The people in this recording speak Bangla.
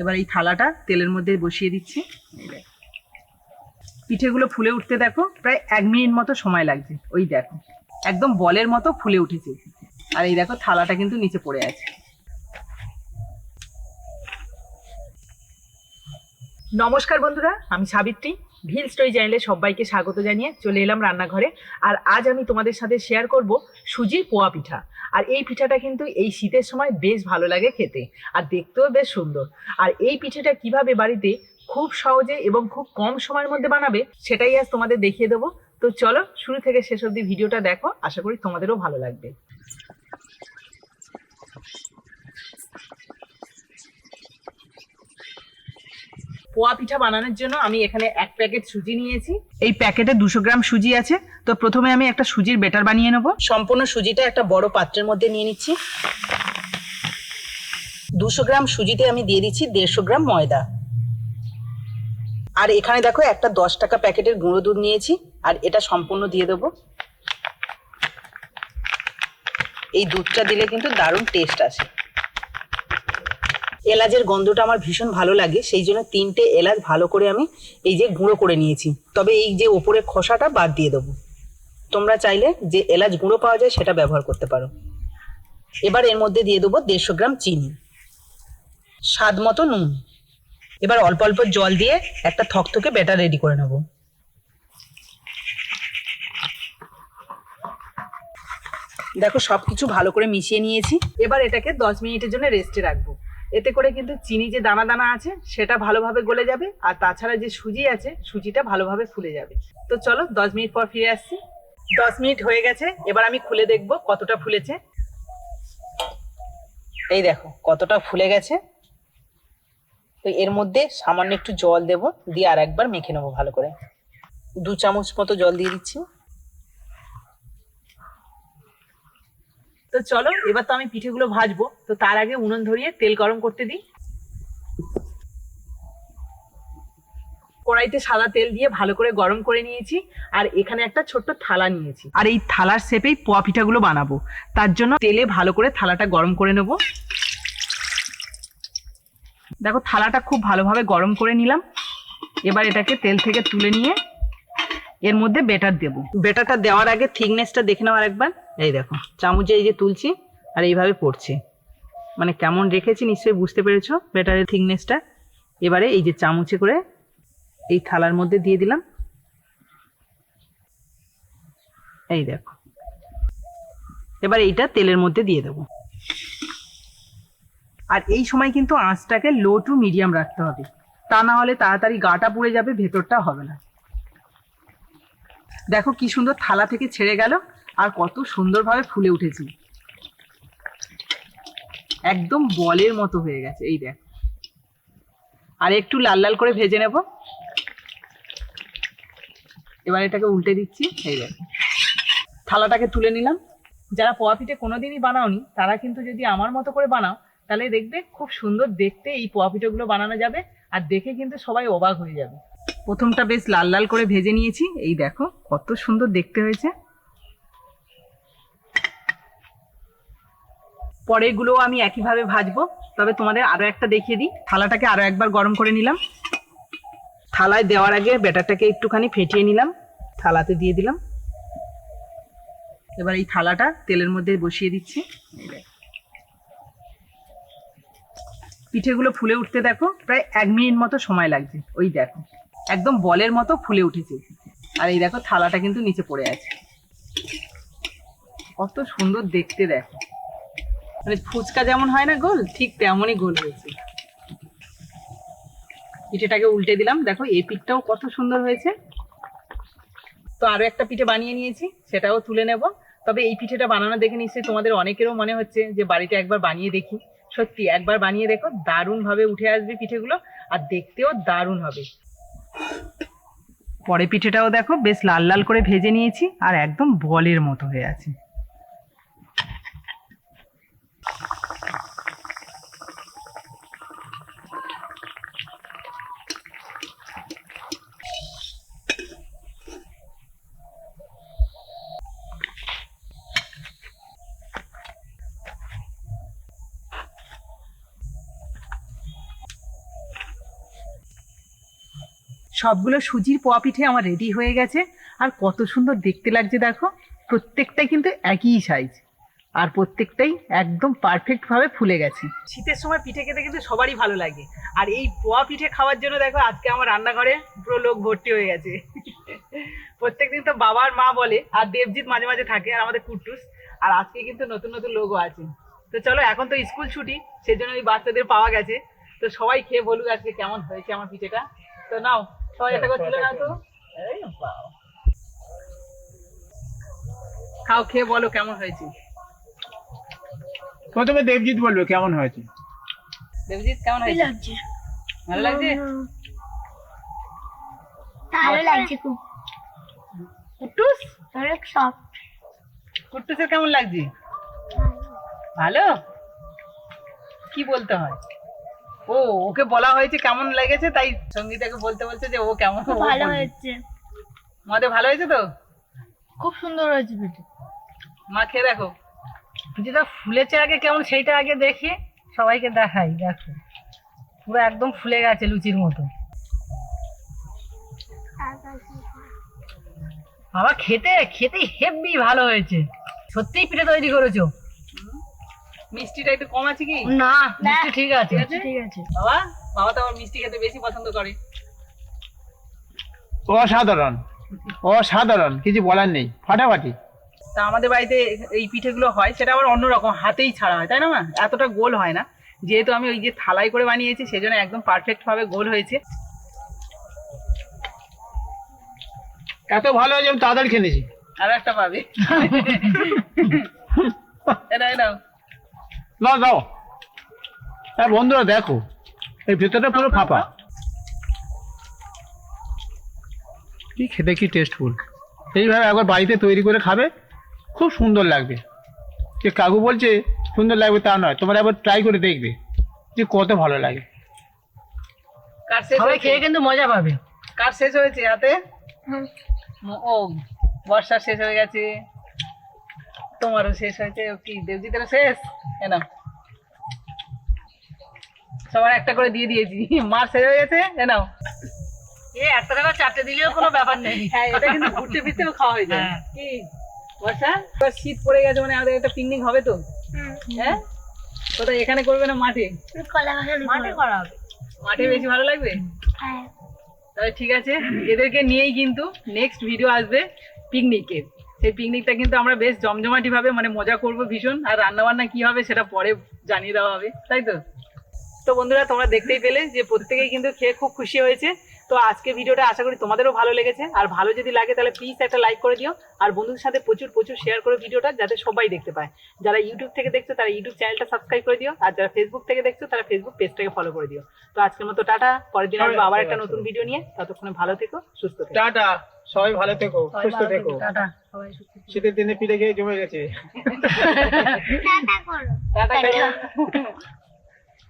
এবার এই থালাটা তেলের মধ্যে বসিয়ে দিচ্ছি। পিঠেগুলো ফুলে উঠতে দেখো, প্রায় এক মিনিট মতো সময় লাগছে। ওই দেখো, একদম বলের মতো ফুলে উঠেছে। আর এই দেখো, থালাটা কিন্তু নিচে পড়ে আছে। নমস্কার বন্ধুরা, আমি সাবিত্রী, ভিল স্টোরি চ্যানেলে সবাইকে স্বাগত জানিয়ে চলে এলাম রান্নাঘরে। আর আজ আমি তোমাদের সাথে শেয়ার করব সুজির পোয়া পিঠা। আর এই পিঠাটা কিন্তু এই শীতের সময় বেশ ভালো লাগে খেতে, আর দেখতেও বেশ সুন্দর। আর এই পিঠাটা কীভাবে বাড়িতে খুব সহজে এবং খুব কম সময়ের মধ্যে বানাবে, সেটাই আজ তোমাদের দেখিয়ে দেবো। তো চলো, শুরু থেকে শেষ অবধি ভিডিওটা দেখো, আশা করি তোমাদেরও ভালো লাগবে। পোয়া পিঠা বানানোর জন্য আমি এখানে এক প্যাকেট সুজি নিয়েছি। এই প্যাকেটে দুশো গ্রাম সুজি আছে। তো প্রথমে আমি একটা সুজির বেটার বানিয়ে নেব। সম্পূর্ণ সুজিটা একটা বড় পাত্রের মধ্যে নিয়ে নিচ্ছি। দুশো গ্রাম সুজিতে আমি দিয়ে দিচ্ছি দেড়শো গ্রাম ময়দা। আর এখানে দেখো একটা দশ টাকা প্যাকেটের গুঁড়ো দুধ নিয়েছি। আর এটা সম্পূর্ণ দিয়ে দেবো। এই দুধটা দিলে কিন্তু দারুণ টেস্ট আসে। এলাচের গন্ধটা আমার ভীষণ ভালো লাগে, সেই জন্য তিনটে এলাচ ভালো করে আমি এই যে গুঁড়ো করে নিয়েছি। তবে এই যে ওপরের খোসাটা বাদ দিয়ে দেবো। তোমরা চাইলে যে এলাচ গুঁড়ো পাওয়া যায় সেটা ব্যবহার করতে পারো। এবার এর মধ্যে দিয়ে দেবো দেড়শো গ্রাম চিনি। স্বাদ মতো নুন। এবার অল্প অল্প জল দিয়ে একটা থকথকে ব্যাটার রেডি করে নেব। দেখো সবকিছু ভালো করে মিশিয়ে নিয়েছি। এবার এটাকে দশ মিনিটের জন্য রেস্টে রাখব। এতে করে কিন্তু চিনি যে দানা দানা আছে, সেটা ভালোভাবে গলে যাবে, আর তাছাড়া যে সুজি আছে, সুজিটা ভালোভাবে ফুলে যাবে। তো চলো, দশ মিনিট পর ফিরে আসছি। দশ মিনিট হয়ে গেছে, এবার আমি খুলে দেখব কতটা ফুলেছে। এই দেখো, কতটা ফুলে গেছে। তো এর মধ্যে সামান্য একটু জল দেব, দিয়ে আর একবার মেখে নেব ভালো করে। দু চামচ মতো জল দিয়ে দিচ্ছি। তো চলো, এবার তো আমি পিঠেগুলো ভাজবো। তো তার আগে উনুন ধরিয়ে তেল গরম করতে দিই। কড়াইতে সাদা তেল দিয়ে ভালো করে গরম করে নিয়েছি, আর এখানে একটা ছোট্ট থালা নিয়েছি। আর এই থালার শেপেই পোয়া পিঠাগুলো বানাবো। তার জন্য তেলে ভালো করে থালাটা গরম করে নেব। দেখো, থালাটা খুব ভালোভাবে গরম করে নিলাম। এবার এটাকে তেল থেকে তুলে নিয়ে এর মধ্যে বেটার দেব। বেটারটা দেওয়ার আগে থিকনেসটা দেখে নেওয়ার একবার এই দেখো, চামচে এই যে তুলছি আর এইভাবে পড়ছে। মানে কেমন রেখেছি নিশ্চয়ই বুঝতে পেরেছ বেটারের থিকনেসটা। এবারে এই যে চামচে করে এই থালার মধ্যে দিয়ে দিলাম। এই দেখো, এবার এইটা তেলের মধ্যে দিয়ে দেবো। আর এই সময় কিন্তু আঁচটাকে লো টু মিডিয়াম রাখতে হবে। তা না হলে তাড়াতাড়ি গাটা পুড়ে যাবে, ভেতরটা হবে না। দেখো কি সুন্দর থালা থেকে ছেড়ে গেল আর কত সুন্দরভাবে ফুলে উঠেছি। একদম বলের মতো হয়ে গেছে, এই দেখ। আর একটু লাল লাল করে ভেজে নেব। এবার এটাকে উল্টে দিচ্ছি, এই দেখ। থালাটাকে তুলে নিলাম। যারা পোয়া পিঠে কোনোদিনই বানাওনি, তারা কিন্তু যদি আমার মতো করে বানাও, তাহলে দেখবে খুব সুন্দর দেখতে এই পোয়া পিঠেগুলো বানানো যাবে, আর দেখে কিন্তু সবাই অবাক হয়ে যাবে। প্রথমটা বেশ লাল লাল করে ভেজে নিয়েছি। এই দেখো, কত সুন্দর দেখতে হয়েছে। পরেরগুলো আমি একইভাবে ভাজবো। তবে তোমাদের আরও একটা দেখিয়ে দিই। থালাটাকে আরও একবার গরম করে নিলাম। থালায় দেওয়ার আগে ব্যাটারটাকে একটুখানি ফেটিয়ে নিলাম। থালাতে দিয়ে দিলাম। এবার এই থালাটা তেলের মধ্যে বসিয়ে দিচ্ছি। পিঠেগুলো ফুলে উঠতে দেখো, প্রায় এক মিনিট মতো সময় লাগছে। ওই দেখো। একদম বলের মতো ফুলে উঠেছে। আর এই দেখো থালাটা কিন্তু নিচে পড়ে আছে। কত সুন্দর দেখতে দেখো। মানে ফুচকা যেমন হয় না গোল, ঠিক তেমনই গোল হয়েছে। পিঠেটাকে উল্টে দিলাম। দেখো, এই পিঠটাও কত সুন্দর হয়েছে। তো আরও একটা পিঠে বানিয়ে নিয়েছি, সেটাও তুলে নেব। তবে এই পিঠেটা বানানো দেখে নিশ্চয়ই তোমাদের অনেকেরও মনে হচ্ছে যে, বাড়িতে একবার বানিয়ে দেখি। সত্যি, একবার বানিয়ে দেখো দারুণ ভাবে উঠে আসবে পিঠেগুলো, আর দেখতেও দারুণ হবে। পরে পিঠেটাও দেখো, বেশ লাল লাল করে ভেজে নিয়েছি আর একদম বলের মতো হয়ে আছে। সবগুলো সুজির পোয়া পিঠে আমার রেডি হয়ে গেছে। আর কত সুন্দর দেখতে লাগছে দেখো। প্রত্যেকটাই কিন্তু একই সাইজ আর প্রত্যেকটাই একদম পারফেক্ট ভাবে ফুলে গেছে। শীতের সময় পিঠে খেতে কিন্তু সবারই ভালো লাগে। আর এই পোয়া পিঠে খাওয়ার জন্য দেখো, আজকে আমার রান্নাঘরে পুরো লোক ভর্তি হয়ে গেছে। প্রত্যেকদিন তো বাবার মা বলে, আর দেবজিৎ মাঝে মাঝে থাকে, আর আমাদের কুট্টুস আর আজকে কিন্তু নতুন নতুন লোকও আছে। তো চলো, এখন তো স্কুল ছুটি সেজন্য ওই বাচ্চাদের পাওয়া গেছে। তো সবাই খেয়ে বলুক আজকে কেমন হয়েছে আমার পিঠেটা। তো নাও খাও খেয়ে বলো কেমন হয়েছে প্রথমে দেবজিৎ বলবে কেমন হয়েছে দেবজিৎ কেমন হয়েছে ভালো লাগছে ভালো লাগছে খুব কুট্টুস অনেক সফট কুট্টুসের কেমন লাগছে ভালো কি বলতে হয় ও ওকে বলা হয়েছে কেমন লেগেছে তাই সঙ্গীতাকে বলতে বলছে যে ও কেমন ভালো। হয়েছে। আমাদের ভালো হয়েছে তো? খুব সুন্দর হয়েছে পিঠে মা খেয়ে দেখো। যেটা ফুলেছে আগে কেমন সেইটা আগে দেখে সবাইকে দেখাই দেখো। পুরো একদম ফুলে গেছে লুচির মতো। বাবা খেতে খেতে হেভি ভালো হয়েছে। সত্যিই পিঠে তৈরি করেছ। মিষ্টিটা একটু কম আছে কি? না মিষ্টি ঠিক আছে। ঠিক আছে? বাবা বাবা তো আমার মিষ্টি খেতে বেশি পছন্দ করে। অসাধারণ অসাধারণ কিছু বলার নেই ফাটাফাটি। তা আমাদের বাড়িতে এই পিঠেগুলো হয় সেটা আবার অন্যরকম হাতেই ছাড়া হয় তাই না মা? এতটা গোল হয় না। যেহেতু আমি ওই যে থালাই করে বানিয়েছি সেজন্য একদম পারফেক্ট ভাবে গোল হয়েছে। এত ভালো হয়েছে আমি তাড়াতাড়ি খেয়েছি আর একটা পাবে। দাও দাও হ্যাঁ বন্ধুরা দেখো। এই ভেতরটা পুরো ফাঁপা। কি খেতে কি টেস্টফুল এইভাবে একবার বাড়িতে তৈরি করে খাবে খুব সুন্দর লাগবে। যে কাকু বলছে সুন্দর লাগবে তা নয় তোমরা একবার ট্রাই করে দেখবে যে কত ভালো লাগে। কার শেষ সবাই খেয়ে কিন্তু মজা পাবে। কার শেষ হয়েছে? হাতে? ও বর্ষা শেষ হয়ে গেছে। তোমারও শেষ হয়েছে কি দেবজিতেরও শেষ? এনাও সবার একটা করে দিয়ে দিয়েছি। মার শেষ হয়ে গেছে এনাও এ একটা টাকা চারটে দিলেও কোনো ব্যাপার নেই। হ্যাঁ এটা কিন্তু ঘুরতে ফিরতেও খাওয়া হয়ে যায়। হ্যাঁ। কি? বর্ষা? এবার শীত পড়ে গেছে মানে আমাদের একটা পিকনিক হবে তো? হ্যাঁ? কোথায় এখানে করবে না মাঠে? মাঠে করা হবে। মাঠে বেশি ভালো লাগবে? হ্যাঁ। তাহলে ঠিক আছে এদেরকে নিয়েই কিন্তু নেক্সট ভিডিও আসবে পিকনিকের সেই পিকনিকটা কিন্তু আমরা বেশ জমজমাটি ভাবে মানে মজা করব ভীষণ। আর রান্না বান্না কি হবে সেটা পরে জানিয়ে দেওয়া হবে তাই তো? তো বন্ধুরা তোমরা দেখতেই পেলে যে প্রত্যেকেই কিন্তু খেয়ে খুব খুশি হয়েছে। তো আজকে ভিডিওটা আশা করি তোমাদেরও ভালো লেগেছে। আর ভালো যদি লাগে তাহলে প্লিজ একটা লাইক করে দিও। আর বন্ধুদের সাথে প্রচুর প্রচুর শেয়ার করো ভিডিওটা যাতে সবাই দেখতে পায়। যারা ইউটিউব থেকে দেখছ তারা ইউটিউব চ্যানেলটা সাবস্ক্রাইব করে দিও। আর যারা ফেসবুক থেকে দেখছ তারা ফেসবুক পেজটাকে ফলো করে দিও। তো আজকের মতো টাটা। পরের দিন আসব আবার একটা নতুন ভিডিও নিয়ে। ততক্ষণে ভালো থেকো সুস্থ থেকো। টাটা। সবাই ভালো থেকো সুস্থ থেকো। থেকো, টাটা সবাই সুস্থ থেকো। শীতের দিনে পিঠে খেয়ে জমে গেছে। টাটা করো। টাটা।